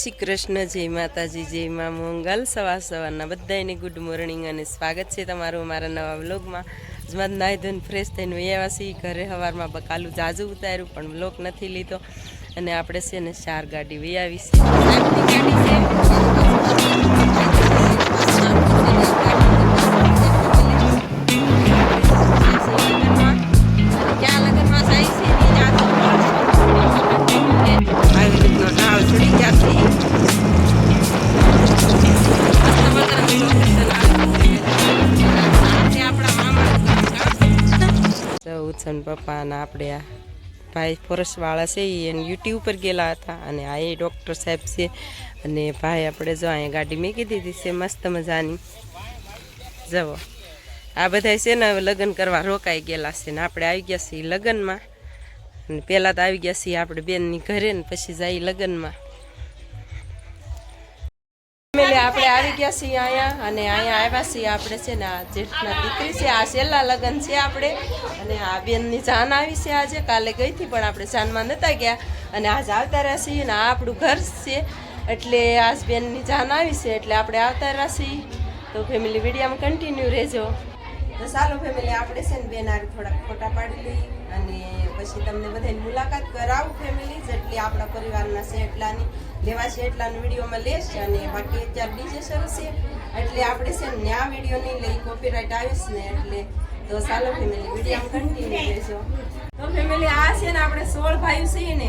શ્રી કૃષ્ણ, જય માતાજી, જય મા મંગલ. સવાર સવારના બધાને ગુડ મોર્નિંગ અને સ્વાગત છે તમારું મારા નવા વ્લોગમાં. જમાત નાહી ધોઈને ફ્રેશ થઈને વૈયાવાસી ઘરે સવારમાં બકાલું જાજુ ઉતાર્યું, પણ વ્લોગ નથી લીધો. અને આપણે છે ને ચાર ગાડી છે પપ્પા અને આપણે આ ભાઈ ફોરેસ્ટવાળા છે એને યુટ્યુબ પર ગયેલા હતા અને આ એ ડૉક્ટર સાહેબ છે અને ભાઈ આપણે જો અહીંયા ગાડી મૂકી દીધી છે મસ્ત મજાની. જવો આ બધા છે ને હવે લગ્ન કરવા રોકાઈ ગયેલા છે ને આપણે આવી ગયા છીએ લગ્નમાં. અને પહેલાં તો આવી ગયા છીએ આપણે બેનની ઘરે ને પછી જઈ લગ્નમાં. ફેમિલી આપણે આવી ગયા છીએ અહીંયા અને અહીંયા આવ્યા છીએ આપણે છે ને આ જેઠના દીકરી છે, આ છેલ્લા લગ્ન છે આપણે. અને આ બેનની જાન આવી છે આજે, કાલે ગઈ હતી પણ આપણે જાનમાં નહોતા ગયા. અને આજ આવતા રહ્યા છીએ ને આ આપણું ઘર છે, એટલે આજ બેનની જાન આવી છે, એટલે આપણે આવતા રહ્યા છીએ. તો ફેમિલી વિડીયામાં કન્ટિન્યુ રહેજો. તો ચાલો ફેમિલી આપણે છે ને બેન આવી થોડાક ફોટા પાડી લઈ અને પછી તમને બધાની મુલાકાત કરાવું ફેમિલી જેટલી આપણા પરિવારના છે એટલાની. લેવા છે એટલાની વિડીયોમાં લેશે અને બાકી અત્યારે બીજે સરસ છે એટલે આપણે છે ને આ વીડિયો લઈ કોપીરાઇટ આવીશ ને એટલે તો ચાલો ફેમિલી વીડિયો કન્ટિન્યુ લેજો તો ફેમિલી આ છે ને આપણે સોળ ભાઈઓ છીએ ને,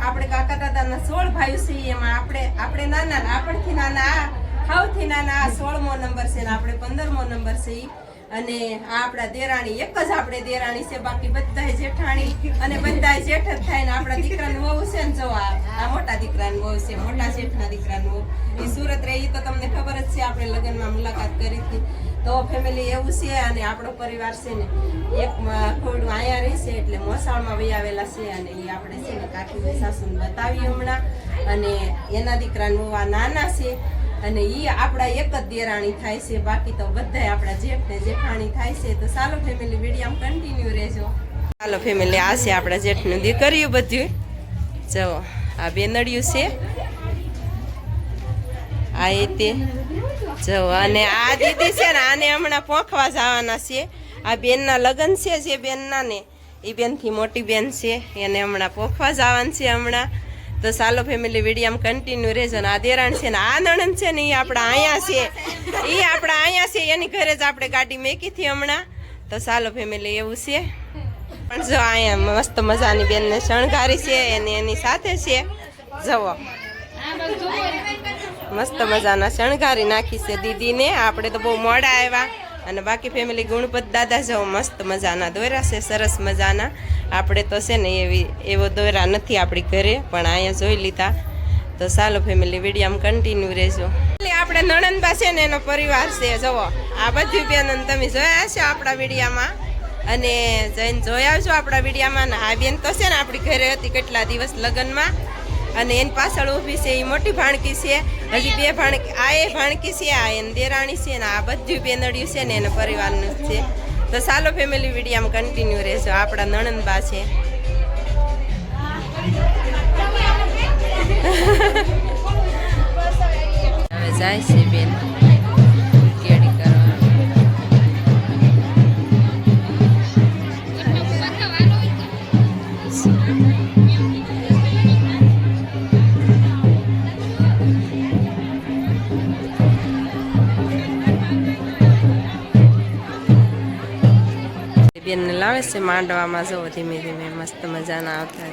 આપણે કાકા દાદાના સોળ ભાઈઓ છીએ એમાં આપણે આપણે નાના આપણથી નાના આ, સૌથી નાના આ સોળમો નંબર છે ને, આપણે પંદરમો નંબર છે ઈ. અને આ આપણા દેરાણી, એક જ આપણે દેરાણી છે, બાકી બધા જેઠાણી. અને બધા જેઠ જ થાય ને આપણા દીકરાનું વહુ છે ને જો આ મોટા દીકરાનું વહુ છે, મોટા જેઠના દીકરાનું એ સુરત રહી તો તમને ખબર જ છે, આપણે લગ્નમાં મુલાકાત કરી હતી. તો ફેમિલી એવું છે અને આપણો પરિવાર છે ને, એક થોડું અહીંયા રહેશે એટલે મોસાળમાં વહી આવેલા છે અને એ આપણે છે ને કાકી સાસુને બતાવી હમણાં. અને એના દીકરાનું આ નાના છે અને ઈ આપણા એક જ દેરાણી થાય છે, બાકી તો બધા આપણા જેઠ ને જેઠાણી થાય છે. તો ચાલો ફેમિલી વીડિયો કન્ટિન્યુ રહેજો. ચાલો ફેમિલી આ છે આપણા જેઠનું દીકરીયું બધું જો, આ બેનડિયું છે. આ એ તે. જો, અને આ દીદી છે ને, આને હમણાં પોખવા જવાના છે. આ બેનના લગ્ન છે જે બેનના ને. એ બેનથી મોટી બેન છે, એને હમણાં પોખવા જવાનું છે હમણાં. તો સાલો ફેમિલી વિડીયામાં કન્ટિન્યુ રહેજો ને આ દેરાણ છે ને આ છે ને એ આપણા અહીંયા છે. એ આપણા અહીંયા છે, એની ઘરે જ આપણે ગાડી મેકી હતી હમણાં. તો સાલો ફેમિલી એવું છે. પણ જો અહીંયા મસ્ત મજાની બેનને શણગારી છે એને એની સાથે છે. જવો મસ્ત મજાના શણગારી નાખી છે દીદીને. આપણે તો બહુ મોડા આવ્યા. અને બાકી ફેમિલી ગુણપત દાદા જેવો મસ્ત મજાના દોરા છે, સરસ મજાના. આપણે તો છે ને એવી, એવો દોરા નથી આપણી ઘરે, પણ અહીંયા જોઈ લીધા. તો ચાલો ફેમિલી વિડીયોમાં કન્ટિન્યુ રહેજો. આપણે નણંદબા છે ને એનો પરિવાર છે જુઓ આ બધી બેન તમે જોયા છો આપણા વિડીયામાં? અને જઈને જોયા આવજો આપણા વિડીયામાં. ને આ બેન તો છે ને આપણી ઘરે હતી કેટલા દિવસ લગ્નમાં. અને એની પાછળ ઊભી છે એ મોટી ભાણકી છે. હજી બે ભાણકી આ એ ભાણકી છે આ એની દેરાણી છે ને આ બધું બેનડ્યું છે ને એના પરિવારનું જ છે. તો ચાલો ફેમિલી વિડીયામાં કન્ટિન્યુ રહેજો. આપણા નણંદબા છે. હવે જાય છે બેન. લાવે છે માંડવામાં જવો ધીમે ધીમે મસ્ત મજાના આવતા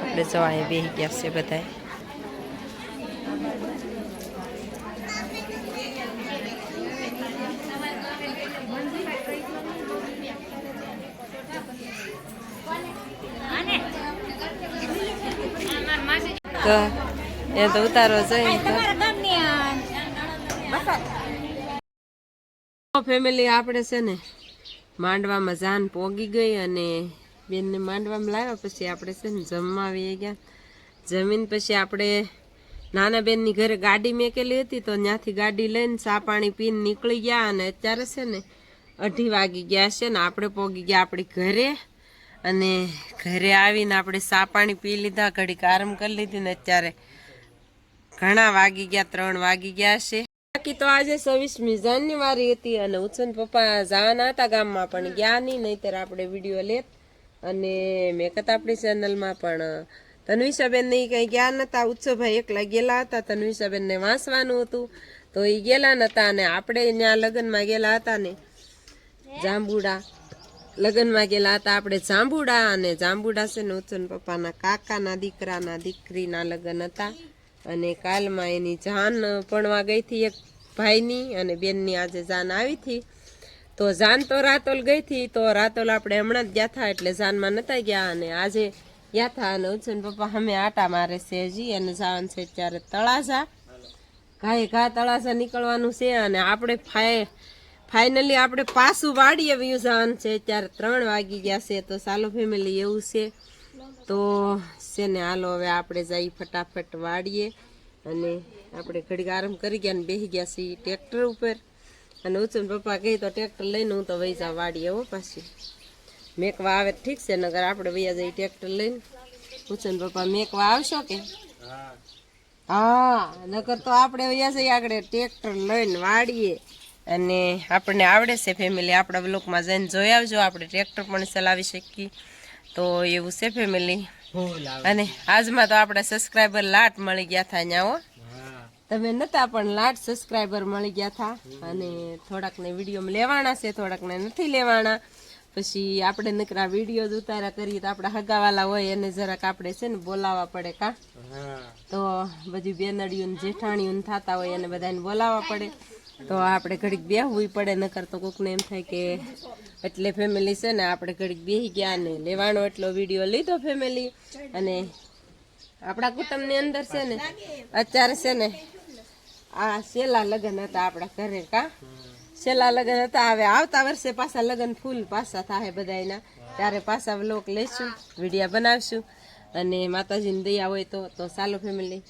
આપણે જો અહીંયા બેસી ગયા છે બધા તો એ તો ઉતારો જોઈએ તો. ફેમિલી આપણે છે ને માંડવામાં જાન પોગી ગઈ અને બેનને માંડવામાં લાવ્યા પછી આપણે છે ને જમવા આવી ગયા. જમીન પછી આપણે નાના બેનની ઘરે ગાડી મેકેલી હતી તો ત્યાંથી ગાડી લઈને ચા પાણી પીને નીકળી ગયા અને અત્યારે છે ને અઢી વાગી ગયા છે ને આપણે પોગી ગયા આપણી ઘરે. અને ઘરે આવીને આપણે સા પાણી પી લીધા, ઘડીક આરામ કરી લીધી ને અત્યારે ઘણા વાગી ગયા, ત્રણ વાગી ગયા છે. બાકી તો આજે છવ્વીસમી જાન્યુઆરી હતી અને ઉત્સન પપ્પા જવાના હતા ગામમાં, પણ ગયા નહીં, નહીતર આપણે વીડિયો લેત અને મેકત આપણી ચેનલમાં પણ તન્વિષાબેન ને કંઈ ગયા નહોતા ઉત્સવભાઈ એકલા ગયેલા હતા તન્વિષાબેન ને વાંચવાનું હતું, તો એ ગયેલા નહોતા અને આપણે ત્યાં લગ્નમાં ગયેલા હતા ને, જાંબુડા. લગ્નમાં ગયેલા હતા આપણે જાંબુડા અને જાંબુડા છે ને ઉત્સન પપ્પાના કાકાના દીકરાના દીકરીના લગ્ન હતા. અને કાલમાં એની જાન ભણવા ગઈ હતી એક ભાઈની અને બેનની આજે જાન આવી હતી. તો જાન તો રાતોલ ગઈ હતી, તો રાતોલ આપણે હમણાં જ ગયા હતા એટલે જાનમાં નતા ગયા અને આજે ગયા હતા અને ઉત્સન પપ્પા અમે આટા મારે છે હજી અને જવાનું છે ત્યારે તળાજા. ઘાએ ઘા તળાજા નીકળવાનું છે અને આપણે ફાય ફાઇનલી આપણે પાછું વાડીએ વ્યૂ છે. ત્યારે ત્રણ વાગી ગયા છે તો સાલો ફેમિલી એવું છે. તો છે ને હાલો હવે આપણે જઈ ફટાફટ વાડીએ અને આપણે ઘડીક આરામ કરી ગયા ને બેસી ગયા છીએ ટ્રેક્ટર ઉપર. અને ઉચન પપ્પા કહે તો ટ્રેક્ટર લઈને હું તો વહી જાઉં વાડીએ હો પાછી. મેકવા આવે ઠીક છે નગર આપણે વૈયા જઈ ટ્રેક્ટર લઈને. ઉચન પપ્પા મેકવા આવશો કે? હા. નગર તો આપણે વૈયા જઈએ આગળ ટ્રેક્ટર લઈને વાડીએ. અને આપણને આવડે છે ફેમિલી આપણા બ્લોકમાં જઈને જોઈ આવજો. આપણે ટ્રેક્ટર પણ ચલાવી શકીએ. તો એવું છે ફેમિલી અને આજમાં તો આપણા સબસ્ક્રાઈબર લાટ મળી ગયા હતા અહીંયા હો. તમે નતા પણ લાટ સબસ્ક્રાઈબર મળી ગયા હતા અને થોડાકને વીડિયો લેવાના છે થોડાકને નથી લેવાના. પછી આપણે નકરા વીડિયો ઉતારા કરીએ તો આપણા હગાવાલા હોય એને જરાક આપણે છે ને બોલાવવા પડે કા. તો બધી બેનડીઓ જેઠાણીઓને જેઠાણીઓ થતા હોય એને બધાને બોલાવવા પડે. તો આપણે ઘડીક બેહવું પડે, નકર તો કોકને એમ થાય કે એટલે ફેમિલી છે ને આપણે ઘડીક બેસી ગયા ને લેવાનો એટલો વીડિયો લીધો ફેમિલી અને આપણા કુટુંબની અંદર છે ને, અત્યારે છે ને આ છેલ્લા લગ્ન હતા આપણા ઘરે કા? છેલ્લા લગ્ન હતા, હવે આવતા વર્ષે પાછા લગ્ન ફૂલ પાછા થાય બધાયના. ત્યારે પાછા વ્લોગ લઈશું વિડીયા બનાવશું. અને માતાજીની દયા હોય તો તો ચાલો ફેમિલી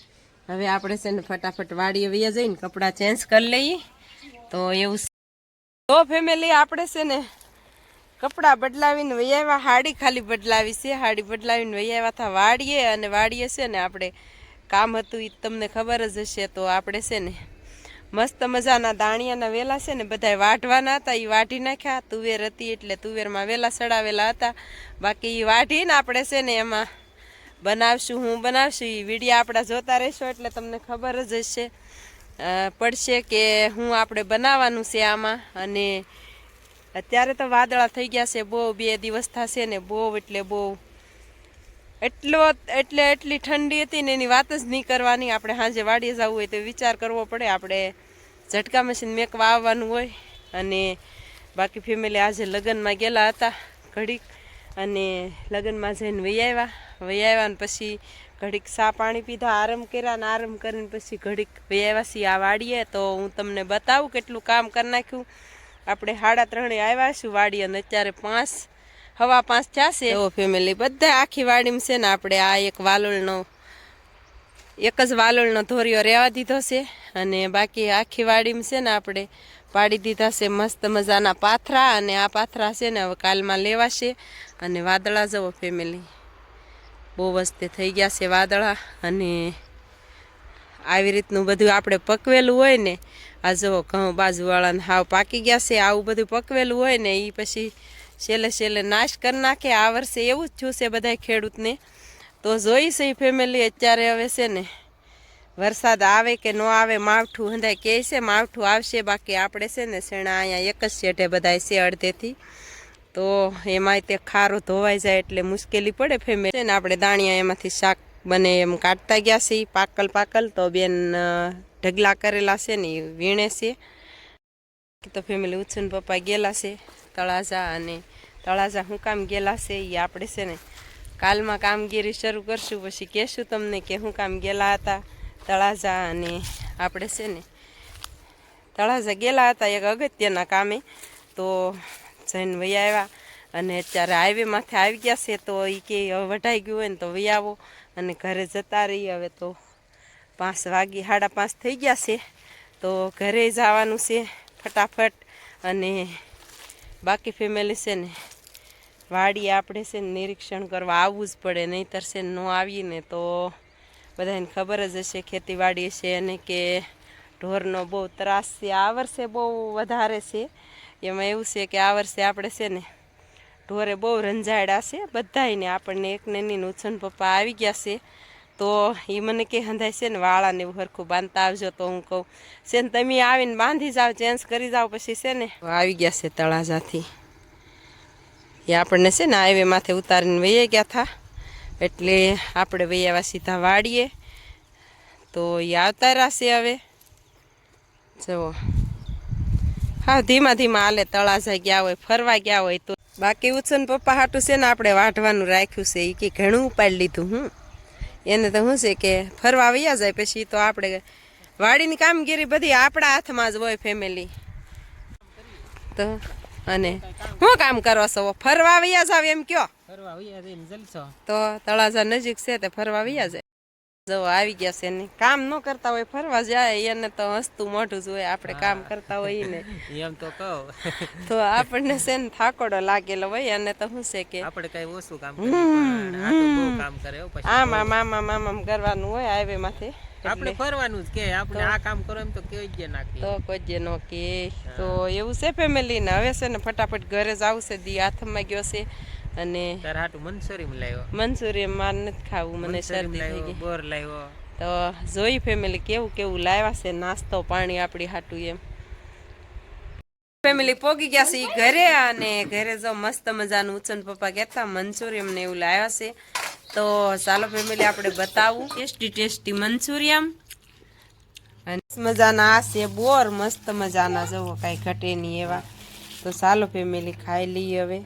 હવે આપણે છે ને ફટાફટ વાડીએ વૈયા જઈને કપડાં ચેન્જ કરી લઈએ. તો એવું. તો ફેમિલી આપણે છે ને કપડાં બદલાવીને વૈયાવા હાડી ખાલી બદલાવી છે. હાડી બદલાવીને વૈયાવા હતા વાડીએ અને વાડીએ છે ને આપણે કામ હતું એ તમને ખબર જ હશે. તો આપણે છે ને મસ્ત મજાના દાણિયાના વેલા છે ને બધાય વાઢવાના હતા. એ વાઢી નાખ્યા. તુવેર હતી એટલે તુવેરમાં વેલા સડાવેલા હતા. બાકી એ વાઢીને આપણે છે ને એમાં બનાવશું, હું બનાવશું. એ વીડિયો આપણા જોતા રહેશો એટલે તમને ખબર જ હશે. પડશે કે હું આપણે બનાવવાનું છે આમાં અને અત્યારે તો વાદળા થઈ ગયા છે, બહુ બે દિવસ થશે ને બહુ એટલે બહુ એટલો એટલે એટલી ઠંડી હતી ને એની વાત જ નહીં કરવાની. આપણે સાંજે વાડીએ જવું હોય તો વિચાર કરવો પડે. આપણે ઝટકા મશીન મેકવા આવવાનું હોય અને બાકી ફેમિલી આજે લગ્નમાં ગયેલા હતા ઘડીક. અને લગ્નમાં જઈને વહી આવ્યા. વહી આવ્યા ને પછી ઘડીક સા પાણી પીધા, આરામ કર્યા ને આરામ કરીને પછી ઘડીક વહી આવ્યા છીએ આ વાડીએ. તો હું તમને બતાવું કેટલું કામ કરી નાખ્યું. આપણે સાડા ત્રણે આવ્યા છું વાડી અને અત્યારે પાંચ, હવા પાંચ થયા એવો ફેમિલી બધા આખી વાડીમાં છે ને આપણે આ એક વાલોળનો એક જ વાલોળનો ધોરિયો રહેવા દીધો છે. અને બાકી આખી વાડીમાં છે ને આપણે પાડી દીધા છે, મસ્ત મજાના પાથરા અને આ પાથરા છે ને હવે કાલમાં લેવાશે અને વાદળા જવો ફેમિલી બહુ વસ્તે થઈ ગયા છે વાદળા અને આવી રીતનું બધું આપણે પકવેલું હોય ને, આ જવો ઘઉં બાજુવાળાને હાવ પાકી ગયા છે, આવું બધું પકવેલું હોય ને એ પછી છેલ્લે છેલ્લે નાશ કરી નાખે. આ વર્ષે એવું જ છે બધા ખેડૂતને. તો જોઈ છે ફેમિલી અત્યારે હવે છે ને વરસાદ આવે કે ન આવે, માવઠું હંધાય કહે છે, માવઠું આવશે, બાકી આપણે છે ને શેણા અહીંયા એક જ શેઠે બધાય છે અડધેથી. તો એમાંય તે ખારો ધોવાઈ જાય એટલે મુશ્કેલી પડે ફેમિલી છે ને આપણે દાણિયા એમાંથી શાક બને એમ કાઢતા ગયા છે પાકલ પાકલ. તો બેન ઢગલા કરેલા છે ને વીણે છે. તો ફેમિલી ઉછન પપ્પા ગયેલા છે, તળાજા અને તળાજા હું કામ ગયેલા છે એ આપણે છે ને કાલમાં કામગીરી શરૂ કરશું, પછી કહેશું તમને કે હું કામ ગયેલા હતા. તળાજા અને આપણે છે ને તળાજા ગયેલા હતા એક અગત્યના કામે. તો જઈને વહી આવ્યા અને અત્યારે હાઈવેમાંથી આવી ગયા છે. તો એ કે વઢાઈ ગયું હોય ને તો વહી આવો અને ઘરે જતા રહીએ. હવે તો પાંચ વાગી, સાડા પાંચ થઈ ગયા છે. તો ઘરે જવાનું છે ફટાફટ. અને બાકી ફેમિલી છે ને વાડી આપણે છે ને નિરીક્ષણ કરવા આવવું જ પડે. નહીંતર છે ન આવીને તો બધાને ખબર જ હશે, ખેતીવાડી છે અને કે ઢોરનો બહુ ત્રાસ છે. આ વર્ષે બહુ વધારે છે. એમાં એવું છે કે આ વર્ષે આપણે છે ને ઢોરે બહુ રંજાયડા છે. બધાયને આપણને એકને નહીં ઉછન પપ્પા આવી ગયા છે. તો એ મને કે હંધાય છે ને વાળાને એવું હરખું બાંધતા આવજો તો હું કહું, છે ને તમે આવીને બાંધી જાઓ ચેન્જ કરી જાઓ, પછી છે ને આવી ગયા છે તળાજાથી. એ આપણને છે ને હાઈવે માથે ઉતારીને વહી ગયા હતા. એટલે આપણે વૈયાવા સીધા વાડીએ તો એ આવતા રહેશે હવે. જુઓ. હા, ધીમા ધીમા હાલે તળાજા ગયા હોય, ફરવા ગયા હોય તો. બાકી ઉછન પપ્પા હાટું છે ને, આપણે વાઢવાનું રાખ્યું છે. એ કે ઘણું ઉપાડી લીધું હું એને તો શું છે કે ફરવા વૈયા જાય, પછી તો આપણે વાડીની કામગીરી બધી આપણા હાથમાં જ હોય ફેમિલી તો, અને શું કામ કરો છો? ફરવા વયા જાવ એમ કયો? તો તળાજા નજીક છે તે ફરવા આવ્યા છે જો આવી ગયા છે ને. કામ ન કરતા હોય ફરવા જાય. એને તો હસતું મોઢું જોઈએ આપણે કામ કરતા હોય ને. એમ તો કહો. તો આપણને છે ને થાકોડો લાગેલો હોય. અને તો શું છે કે આપણે કઈ ઓછું કામ કરે આમ આમ આમ આમ આમ કરવાનું હોય હાઈવે માંથી. આપણે ફરવાનું જ કે. આપણે આ કામ કરો એમ તો કેવી જ નાખી તો કોઈ જે નો કે તો એવું છે ફેમિલી ને? હવે છે ને ફટાફટ ઘરે જ આવશે. દી હાથમાં ગયો છે. અને તાર હાટું મંસૂરી લાવ્યો મંચુરિયન માર નથી ખાવું મને શરદી થઈ ગઈ. બોર લાવ્યો તો જોઈ ફેમિલી કેવું કેવું લાવ્યા છે નાસ્તો પાણી આપણી હાટું એમ. ફેમિલી પોગી ગયા છે ઘરે અને ઘરે જો મસ્ત મજાનું ઉચન પપ્પા કહેતા મંચુરિયમ ને એવું લાવ્યા છે. તો ચાલો ફેમિલી આપણે બતાવું. Tasty tasty manchurian. અને મજાના આ છે બોર મસ્ત મજાના જવો કાંઈ ઘટે નહીં એવા. તો ચાલો ફેમિલી ખાઈ લઈએ હવે.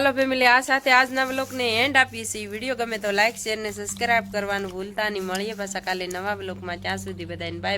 ચાલો ફેમિલી, આ સાથે આજના બ્લોગને એન્ડ આપીએ છીએ. વીડિયો ગમે તો લાઇક શેર ને સબસ્ક્રાઇબ કરવાનું ભૂલતા નહીં. મળીએ પાછા કાલે નવા બ્લોગમાં ત્યાં સુધી બધાને બાય